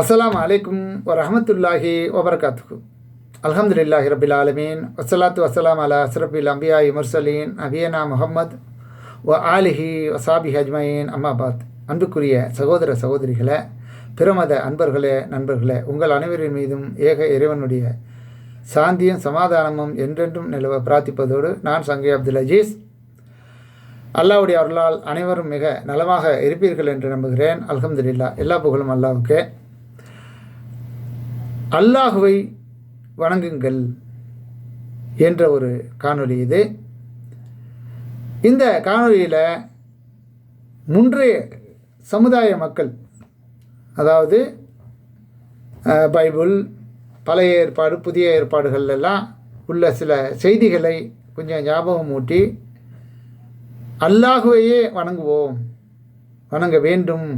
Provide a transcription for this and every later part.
அஸ்லாம் அலைக்கும் வரமத்துல்லாஹி வபர்காத்துக்கு அலமதுல்லாஹி ரபில் ஆலமீன். வசலாத்து வசலாம் அலா அஸ்ரபில் அம்பியா முர்சலீன் அபியனா முகமது ஒ ஆலிஹி வசாபி ஹஜ்மயின் அம்மாபாத் அன்புக்குரிய சகோதர சகோதரிகளே பிரமத அன்பர்களே நண்பர்களே உங்கள் அனைவரின் மீதும் ஏக இறைவனுடைய சாந்தியும் சமாதானமும் என்றென்றும் நிலவ பிரார்த்திப்பதோடு நான் சங்கை அப்துல் அஜீஸ். அல்லாவுடைய அருளால் அனைவரும் மிக நலமாக இருப்பீர்கள் என்று நம்புகிறேன். அல்ஹம்துலில்லா எல்லா புகழும் அல்லாவுக்கு. அல்லாஹுவை வணங்குங்கள் என்ற ஒரு காணொளி இது. இந்த காணொளியில் முன்றைய சமுதாய மக்கள் அதாவது பைபிள் பழைய ஏற்பாடு புதிய ஏற்பாடுகள்லாம் உள்ள சில செய்திகளை கொஞ்சம் ஞாபகம் ஊட்டி அல்லாஹுவையே வணங்குவோம் வணங்க வேண்டும்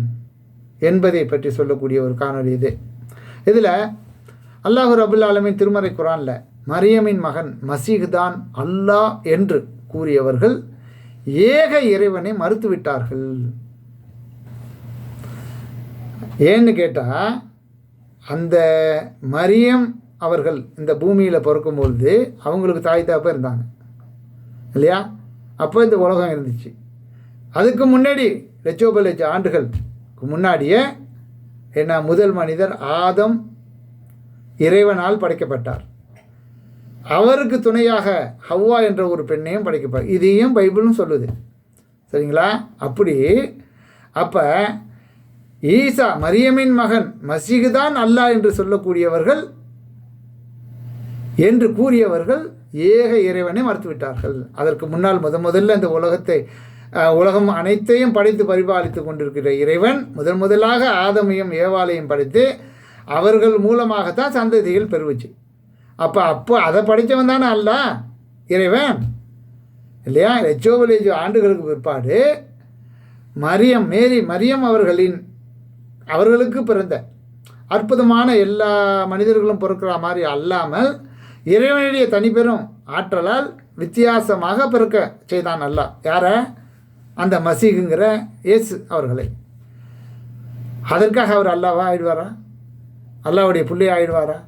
என்பதை பற்றி சொல்லக்கூடிய ஒரு காணொலி இது. இதில் அல்லாஹு ரபுல் ஆலமின் திருமறை குரானில் மரியமின் மகன் மசீஹ்தான் அல்லாஹ் என்று கூறியவர்கள் ஏக இறைவனை மறுத்துவிட்டார்கள். ஏன்னு கேட்டால் அந்த மரியம் அவர்கள் இந்த பூமியில் பிறக்கும்பொழுது அவங்களுக்கு தாய் தாப்பா இருந்தாங்க. இல்லையா? அப்போ இந்த உலகம் இருந்துச்சு. அதுக்கு முன்னாடி லட்சோப லட்ச ஆண்டுகளுக்கு முன்னாடியே என்ன முதல் மனிதர் ஆதம் இறைவனால் படைக்கப்பட்டார். அவருக்கு துணையாக ஹவ்வா என்ற ஒரு பெண்ணையும் படைக்கப்பட்டார் இதையும் பைபிளும் சொல்லுது. சரிங்களா? அப்படி அப்போ ஈசா மரியமின் மகன் மசீகு தான் அல்லா என்று சொல்லக்கூடியவர்கள் என்று கூறியவர்கள் ஏக இறைவனை மறுத்துவிட்டார்கள். அதற்கு முன்னால் முத முதல்ல இந்த உலகத்தை உலகம் அனைத்தையும் படைத்து பரிபாலித்து கொண்டிருக்கிற இறைவன் முதன் முதலாக ஆதமையும் ஏவாலையும் படைத்து அவர்கள் மூலமாகத்தான் சந்ததிகள் பெருவுச்சு அப்போ அப்போ அதை படித்தவன் தானே அல்ல? இறைவன். இல்லையா? லட்சோபலேஜோ ஆண்டுகளுக்கு பிற்பாடு மரியம் மேரி மரியம் அவர்களின் அவர்களுக்கு பிறந்த அற்புதமான எல்லா மனிதர்களும் பிறக்கிற மாதிரி அல்லாமல் இறைவனுடைய தனிப்பெரும் ஆற்றலால் வித்தியாசமாக பிறக்க செய்தான் அல்லாஹ். யாரை? அந்த மசீகுங்கிற இயேசு அவர்களை. அதற்காக அவர் அல்லாவா ஆயிடுவாரா அல்லாவுடைய பிள்ளை ஆயிடுவாரா?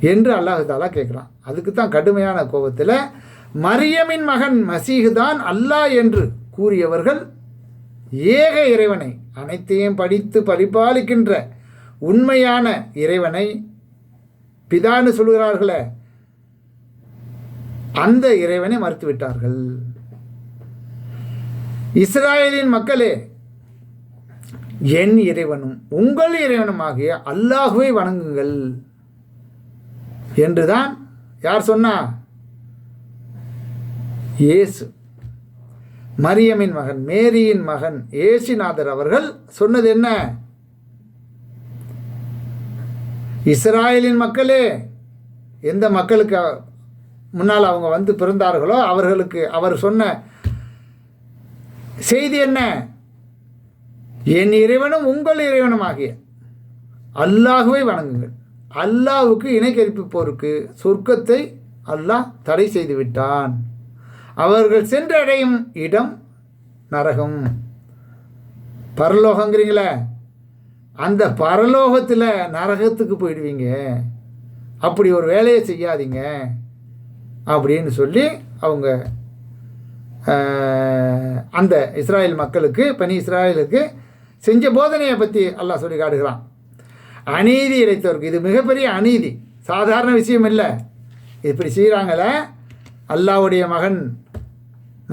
என்று அல்லாஹு தாலா கேட்குறான் அதுக்கு தான் கடுமையான கோபத்தில் மரியமின் மகன் மசீகு தான் அல்லாஹ் என்று கூறியவர்கள் ஏக இறைவனை அனைத்தையும் படித்து பரிபாலிக்கின்ற உண்மையான இறைவனை பிதான்னு சொல்கிறார்களே அந்த இறைவனை மறுத்துவிட்டார்கள். இஸ்ராயலின் மக்களே என் இறைவனும் உங்கள் இறைவனுமாகிய அல்லாஹுவை வணங்குங்கள். என்றுதான் யார் சொன்னா? இயேசு. மரியமின் மகன் மேரியின் மகன் ஏசுநாதர் அவர்கள் சொன்னது என்ன? இஸ்ராயலின் மக்களே எந்த மக்களுக்கு முன்னால் அவங்க வந்து பிறந்தார்களோ அவர்களுக்கு அவர் சொன்ன செய்தி என்ன? என் இறைவனும் உங்கள் இறைவனும் ஆகிய அல்லாஹுவை வணங்குங்கள். அல்லாஹுக்கு இணை கற்பிப்போருக்கு சொர்க்கத்தை அல்லாஹ் தடை செய்து விட்டான். அவர்கள் சென்றடையும் இடம் நரகம். பரலோகங்கிறீங்களே அந்த பரலோகத்தில் நரகத்துக்கு போயிடுவீங்க. அப்படி ஒரு வேலையை செய்யாதீங்க அப்படின்னு சொல்லி அவங்க அந்த இஸ்ராயல் மக்களுக்கு பனி இஸ்ராயலுக்கு செஞ்ச போதனையை பற்றி அல்லாஹ் சொல்லி காட்டுகிறான். அநீதி இழைத்தவருக்கு இது மிகப்பெரிய அநீதி. சாதாரண விஷயம் இல்லை. இப்படி செய்கிறாங்கள அல்லாவுடைய மகன்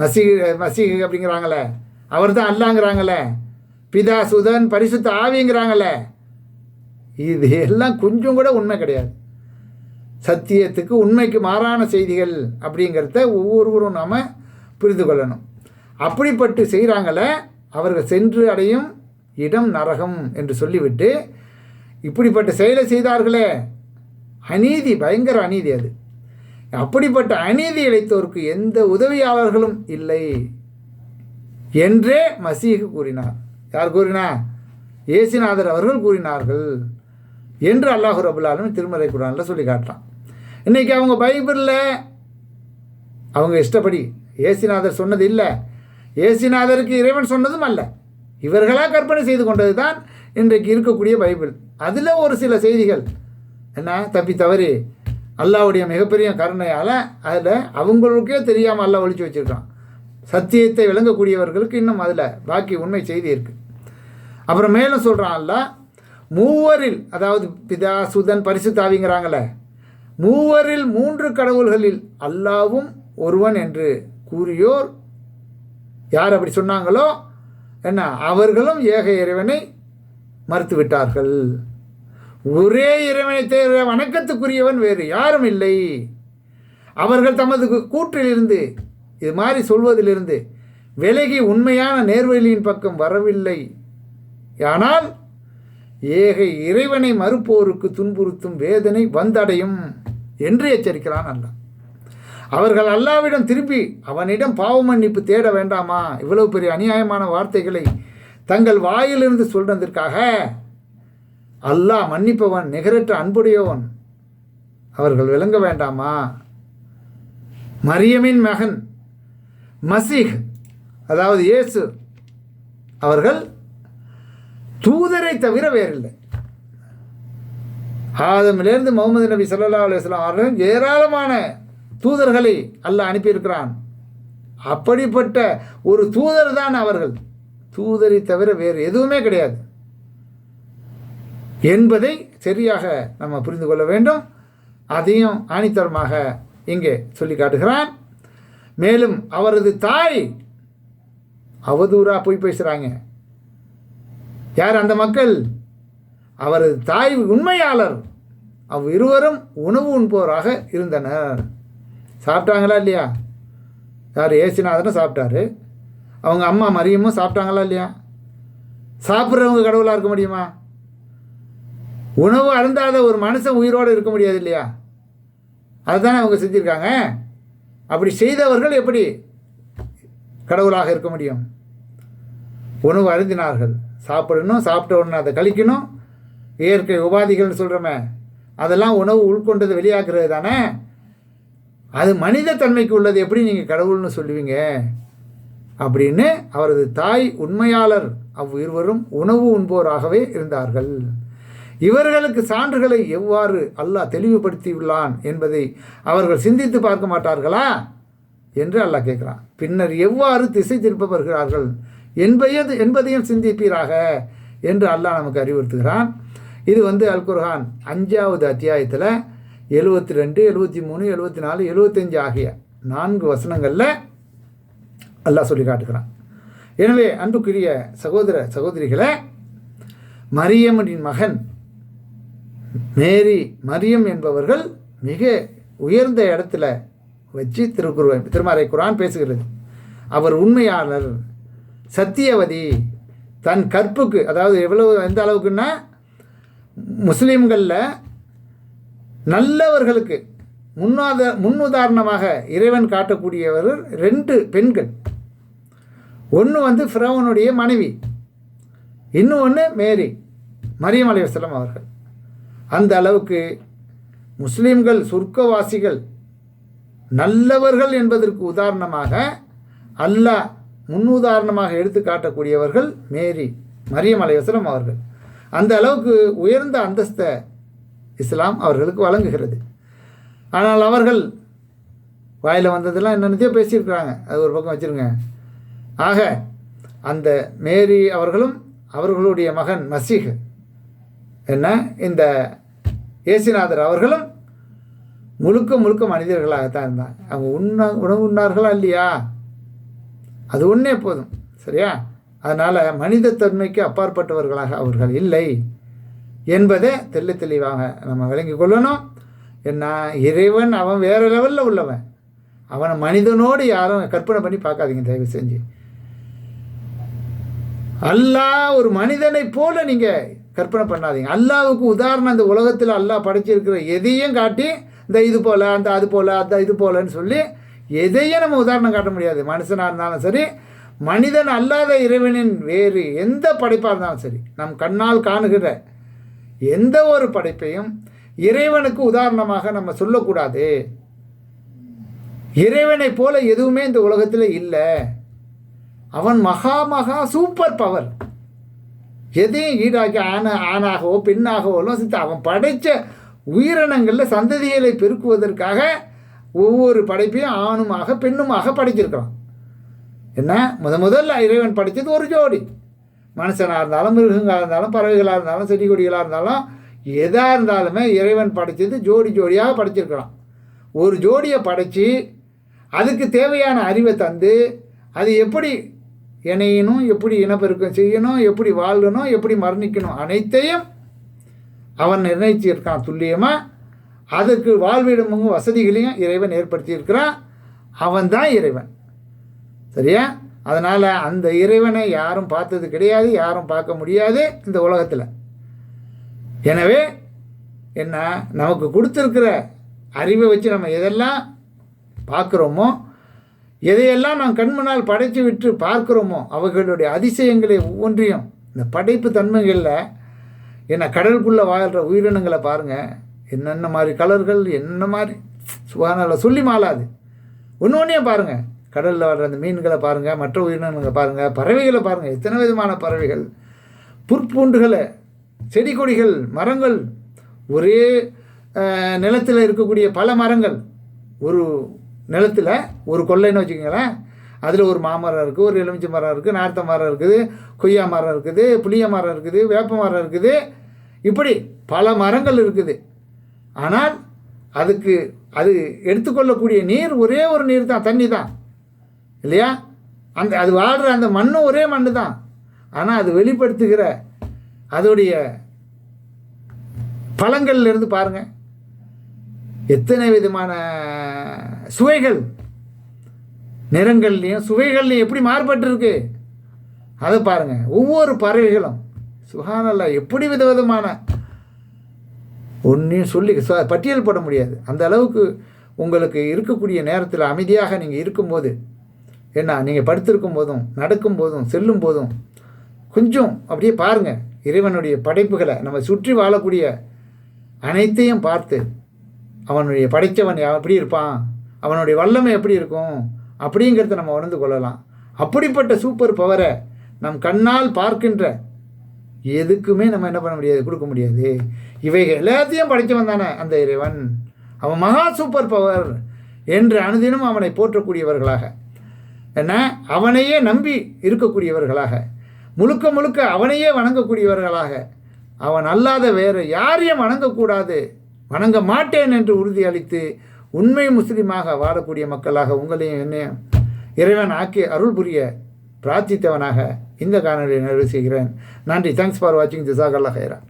மசி மசி அப்படிங்கிறாங்களே அவர் தான் அல்லாங்கிறாங்களே பிதா சுதன் பரிசுத்த ஆவிங்கிறாங்களே. இது எல்லாம் கொஞ்சம் கூட உண்மை கிடையாது. சத்தியத்துக்கு உண்மைக்கு மாறான செய்திகள் அப்படிங்கிறத ஒவ்வொருவரும் நாம் புரிந்து கொள்ளணும். அப்படிப்பட்டு செய்கிறாங்களே அவர்கள் சென்று அடையும் இடம் நரகம் என்று சொல்லிவிட்டு இப்படிப்பட்ட செயலை செய்தார்களே. அநீதி பயங்கர அநீதி அது. அப்படிப்பட்ட அநீதி இழைத்தோருக்கு எந்த உதவியாளர்களும் இல்லை என்றே மசீஹ் கூறினார். யார் கூறினா? ஏசுநாதர் அவர்கள் கூறினார்கள் என்று அல்லாஹூர் அபுல்லாலும் திருமறை குரானில் சொல்லி காட்டுறான் இன்றைக்கி அவங்க பைபிளில் அவங்க இஷ்டப்படி ஏசுநாதர் சொன்னது இல்லை. ஏசுநாதருக்கு இறைவன் சொன்னதும் அல்ல. இவர்களாக கற்பனை செய்து கொண்டது தான் இன்றைக்கு இருக்கக்கூடிய பைபிள். அதில் ஒரு சில செய்திகள். என்ன? தப்பி தவறி. அல்லாவுடைய மிகப்பெரிய கருணையால் அதில் அவங்களுக்கே தெரியாமல் அல்லாஹ் ஒழிச்சு வச்சுருக்கான். சத்தியத்தை விளங்கக்கூடியவர்களுக்கு இன்னும் அதில் பாக்கி உண்மை செய்தி இருக்குது அப்புறம் மேலும் சொல்கிறான் அல்ல மூவரில் அதாவது பிதா சுதன் பரிசுத்தாவிங்கிறாங்களே மூவரில் மூன்று கடவுள்களில் அல்லாவும் ஒருவன் என்று கூறியோர். யார் அப்படி சொன்னாங்களோ என்ன? அவர்களும் ஏக இறைவனை மறுத்துவிட்டார்கள். ஒரே இறைவனை தேர வணக்கத்துக்குரியவன் வேறு யாரும் இல்லை. அவர்கள் தமது கூற்றிலிருந்து இது மாதிரி சொல்வதிலிருந்து விலகி உண்மையான நேர்வழியின் பக்கம் வரவில்லை. ஆனால் ஏக இறைவனை மறுப்போருக்கு துன்புறுத்தும் வேதனை வந்தடையும் என்று எச்சரிக்கிறான் அல்லாஹ். அவர்கள் அல்லாவிடம் திருப்பி அவனிடம் பாவ மன்னிப்பு தேட வேண்டாமா? இவ்வளவு பெரிய அநியாயமான வார்த்தைகளை தங்கள் வாயிலிருந்து சொல்றதற்காக அல்லாஹ் மன்னிப்பவன் நிகரற்ற அன்புடையவன். அவர்கள் விளங்க வேண்டாமா? மரியமின் மகன் மசீஹ் அதாவது இயேசு அவர்கள் தூதரை தவிர வேறில்லை. ஆதமிலிருந்து முகமது நபி ஸல்லல்லாஹு அலுவலாம் அவர்கள் ஏராளமான தூதர்களை அல்ல அனுப்பியிருக்கிறான். அப்படிப்பட்ட ஒரு தூதர் தான் அவர்கள். தூதரை தவிர வேறு எதுவுமே கிடையாது. என்பதை சரியாக நம்ம புரிந்து கொள்ள வேண்டும். அதையும் ஆணித்தரமாக இங்கே சொல்லி காட்டுகிறான். மேலும் அவரது தாய் அவதூறா போய் பேசுகிறாங்க யார் அந்த மக்கள்? அவரது தாய் உண்மையாளர். அவ் இருவரும் உணவு உண்போராக இருந்தனர். சாப்பிட்டாங்களா இல்லையா? யார் ஏசுநாதனும் சாப்பிட்டாரு. அவங்க அம்மா மரியமும் சாப்பிட்டாங்களா இல்லையா? சாப்பிட்றவங்க கடவுளாக இருக்க முடியுமா? உணவு அருந்தாத ஒரு மனுஷன் உயிரோடு இருக்க முடியாது இல்லையா? அதுதானே அவங்க செஞ்சுருக்காங்க. அப்படி செய்தவர்கள் எப்படி கடவுளாக இருக்க முடியும்? உணவு அருந்தினார்கள். சாப்பிடணும் சாப்பிட்ட உடனே அதை கழிக்கணும். இயற்கை உபாதிகள்னு சொல்கிறோமே அதெல்லாம் உணவு உள்கொண்டது வெளியாக்குறது தானே அது மனித தன்மைக்கு உள்ளது எப்படி நீங்கள் கடவுள்னு சொல்லுவீங்க? அப்படின்னு அவரது தாய் உண்மையாளர் அவ்விருவரும் உணவு உண்போராகவே இருந்தார்கள். இவர்களுக்கு சான்றுகளை எவ்வாறு அல்லாஹ் தெளிவுபடுத்தியுள்ளான் என்பதை அவர்கள் சிந்தித்து பார்க்க மாட்டார்களா என்று அல்லாஹ் கேட்குறான். பின்னர் எவ்வாறு திசை திருப்ப வருகிறார்கள் என்பது என்பதையும் சிந்திப்பீராக என்று அல்லாஹ் நமக்கு அறிவுறுத்துகிறான். இது வந்து அல் குர்ஹான் அஞ்சாவது அத்தியாயத்தில் எழுபத்தி ரெண்டு எழுபத்தி மூணு எழுபத்தி நாலு எழுபத்தஞ்சு ஆகிய நான்கு வசனங்களில் அல்லாஹ் சொல்லி காட்டுகிறான். எனவே அன்புக்குரிய சகோதர சகோதரிகளை மரியமனின் மகன் மேரி மரியம் என்பவர்கள் மிக உயர்ந்த இடத்துல வச்சு திருக்குற திருமறை குரான் பேசுகிறது. அவர் உண்மையாளர் சத்தியவதி தன் கற்புக்கு அதாவது எவ்வளவு எந்த அளவுக்குன்னா முஸ்லீம்களில் நல்லவர்களுக்கு முன்னாத முன்னுதாரணமாக இறைவன் காட்டக்கூடியவர் ரெண்டு பெண்கள். ஒன்று வந்து ஃபிரௌனுடைய மனைவி. இன்னும் ஒன்று மேரி மரியம் அலைவசலம் அவர்கள். அந்த அளவுக்கு முஸ்லீம்கள் சொர்க்கவாசிகள் நல்லவர்கள் என்பதற்கு உதாரணமாக அல்லாஹ் முன்னுதாரணமாக எடுத்து காட்டக்கூடியவர்கள் மேரி மரியம் அலைவசலம் அவர்கள். அந்த அளவுக்கு உயர்ந்த அந்தஸ்தை இஸ்லாம் அவர்களுக்கு வழங்குகிறது. ஆனால் அவர்கள் வாயில் வந்ததெல்லாம் என்னென்னத்தையோ பேசியிருக்கிறாங்க. அது ஒரு பக்கம் வச்சுருங்க. ஆக அந்த மேரி அவர்களும் அவர்களுடைய மகன் மசீஹ் என்ன? இந்த ஏசுநாதர் அவர்களும் முழுக்க முழுக்க மனிதர்களாகத்தான் இருந்தாங்க. அவங்க உண்ண உணவு உண்ணார்களா இல்லையா? அது ஒன்றே போதும். சரியா? அதனால் மனிதத்தன்மைக்கு அப்பாற்பட்டவர்களாக அவர்கள் இல்லை. என்பதை தெள்ள தெளிவாக நம்ம விளங்கி கொள்ளணும். என்ன இறைவன் அவன் வேறு லெவலில் உள்ளவன். அவனை மனிதனோடு யாரும் கற்பனை பண்ணி பார்க்காதீங்க தயவு செஞ்சு. அல்லாஹ் ஒரு மனிதனை போல நீங்கள் கற்பனை பண்ணாதீங்க. அல்லாவுக்கு உதாரணம் இந்த உலகத்தில் அல்லாஹ் படைச்சிருக்கிற எதையும் காட்டி இந்த இது போல் அந்த அது போல் அந்த இது போலன்னு சொல்லி எதையும் நம்ம உதாரணம் காட்ட முடியாது. மனுஷனாக இருந்தாலும் சரி மனிதன் அல்லாத இறைவனின் வேறு எந்த படைப்பாக இருந்தாலும் சரி நம் கண்ணால் காணுகிற எந்த ஒரு படைப்பையும் இறைவனுக்கு உதாரணமாக நம்ம சொல்லக்கூடாது. இறைவனைப் போல எதுவுமே இந்த உலகத்தில் இல்லை. அவன் மகா மகா சூப்பர் பவர் எதையும் ஈடாக்கி ஆண ஆணாகவோ பெண்ணாகவோ சித்த அவன் படைத்த உயிரினங்களில் சந்ததிகளை பெருக்குவதற்காக ஒவ்வொரு படைப்பையும் ஆணுமாக பெண்ணுமாக படைச்சிருக்கிறான் என்ன? முத முதல்ல இறைவன் படைத்தது ஒரு ஜோடி. மனுஷனாக இருந்தாலும் மிருகங்களாக இருந்தாலும் பறவைகளாக இருந்தாலும் செடி கொடிகளாக இருந்தாலும் எதாக இருந்தாலுமே இறைவன் படைச்சது ஜோடி ஜோடியாக படைச்சிருக்கிறான். ஒரு ஜோடியை படைச்சி அதுக்கு தேவையான அறிவை தந்து அது எப்படி இணையணும் எப்படி இனப்பெருக்கம் செய்யணும் எப்படி வாழணும் எப்படி மரணிக்கணும் அனைத்தையும் அவன் நிர்ணயிச்சிருக்கான் துல்லியமாக அதற்கு வாழ்விடமும் வசதிகளையும் இறைவன் ஏற்படுத்தியிருக்கிறான். அவன் தான் இறைவன். சரியா? அதனால் அந்த இறைவனை யாரும் பார்த்தது கிடையாது யாரும் பார்க்க முடியாது இந்த உலகத்தில். எனவே என்ன நமக்கு கொடுத்துருக்கிற அறிவை வச்சு நம்ம எதெல்லாம் பார்க்குறோமோ எதையெல்லாம் நாம் கண் முன்னால் படைத்து விட்டு பார்க்குறோமோ அவர்களுடைய அதிசயங்களை ஒவ்வொன்றையும் இந்த படைப்பு தன்மைகளில் என்ன கடலுக்குள்ளே வாழ்கிற உயிரினங்களை பாருங்கள் என்னென்ன மாதிரி கலர்கள் என்ன மாதிரி சுகாதாரம் சொல்லி மாளாது. ஒன்று ஒன்றையும் பாருங்கள் கடலில் வர்ற அந்த மீன்களை பாருங்கள் மற்ற உயிரினங்களை பாருங்கள் பறவைகளை பாருங்கள் எத்தனை விதமான பறவைகள்? புற்பூண்டுகளை செடி கொடிகள் மரங்கள் ஒரே நிலத்தில் இருக்கக்கூடிய பல மரங்கள். ஒரு நிலத்தில் ஒரு கொள்ளைன்னு வச்சுக்கோங்களேன். அதில் ஒரு மாமரம் இருக்குது ஒரு எலுமிச்சை மரம் இருக்குது நார்த்த மரம் இருக்குது கொய்யா மரம் இருக்குது புளிய மரம் இருக்குது வேப்ப மரம் இருக்குது. இப்படி பல மரங்கள் இருக்குது. ஆனால் அதுக்கு அது எடுத்துக்கொள்ளக்கூடிய நீர் ஒரே ஒரு நீர் தான் தண்ணி தான். இல்லையா? அந்த அது வாழ்கிற அந்த மண்ணும் ஒரே மண்ணு தான் ஆனால் அது வெளிப்படுத்துகிற அதோடைய பழங்கள்லேருந்து பாருங்கள் எத்தனை விதமான சுவைகள். நிறங்கள்லையும் சுவைகள்லையும் எப்படி மாறுபட்டிருக்கு? அதை பாருங்கள் ஒவ்வொரு பறவைகளும் சுகானல்ல எப்படி விதவிதமான ஒன்றையும் சொல்லி பட்டியல் போட முடியாது. அந்த அளவுக்கு உங்களுக்கு இருக்கக்கூடிய நேரத்தில் அமைதியாக நீங்கள் இருக்கும்போது என்ன நீங்கள் படுத்திருக்கும் போதும் நடக்கும் போதும் செல்லும் போதும் கொஞ்சம் அப்படியே பாருங்கள் இறைவனுடைய படைப்புகளை நம்ம சுற்றி வாழக்கூடிய அனைத்தையும் பார்த்து அவனுடைய படைத்தவன் எப்படி இருப்பான்? அவனுடைய வல்லமை எப்படி இருக்கும்? அப்படிங்கிறத நம்ம உணர்ந்து கொள்ளலாம். அப்படிப்பட்ட சூப்பர் பவரை நம் கண்ணால் பார்க்கின்ற எதுக்குமே நம்ம என்ன பண்ண முடியாது கொடுக்க முடியாது. இவைகள் எல்லாத்தையும் படைத்தவன் தானே அந்த இறைவன். அவன் மகா சூப்பர் பவர் என்று அனுதினம் அவனை போற்றக்கூடியவர்களாக. என்ன அவனையே நம்பி இருக்கக்கூடியவர்களாக. முழுக்க முழுக்க அவனையே வணங்கக்கூடியவர்களாக. அவன் அல்லாத வேறு யாரையும் வணங்கக்கூடாது. வணங்க மாட்டேன் என்று உறுதியளித்து உண்மை முஸ்லீமாக வாழக்கூடிய மக்களாக உங்களையும் என்னையும் இறைவன் ஆக்கி அருள் புரிய பிரார்த்தித்தவனாக இந்த காணொலியை நிறைவு செய்கிறேன். நன்றி. தேங்க்ஸ் ஃபார் வாட்சிங் ஜிசாக் அல்லா ஹைரா